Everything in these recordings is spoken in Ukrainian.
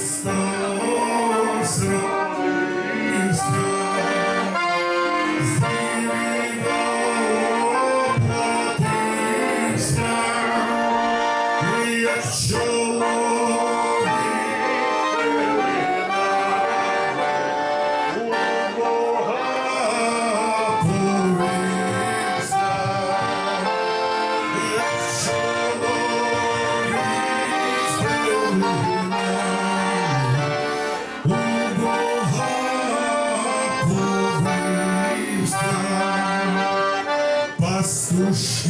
song. Пастушки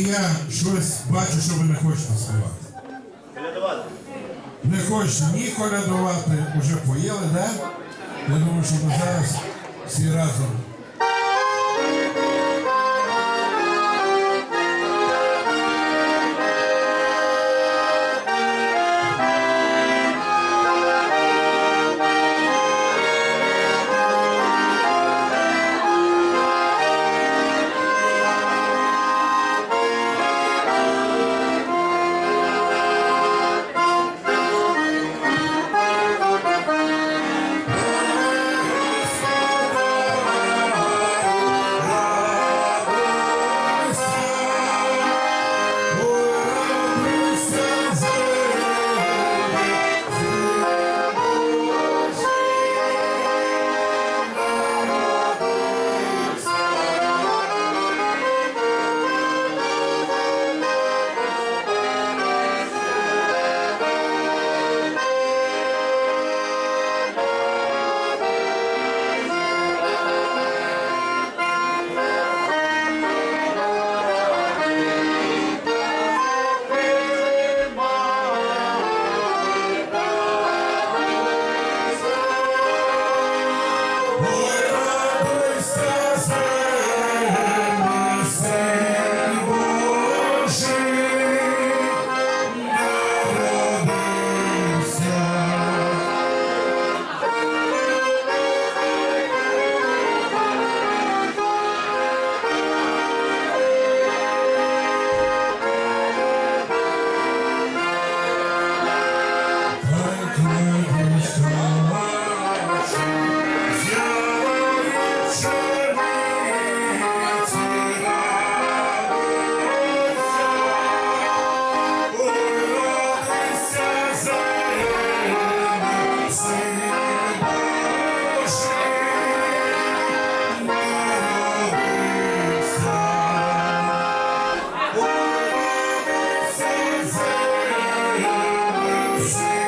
Тільки я щось бачу, що ви не хочете співати. Не хочете ні колядувати, вже поїли, да? Я думаю, що ми зараз всі разом. Yes.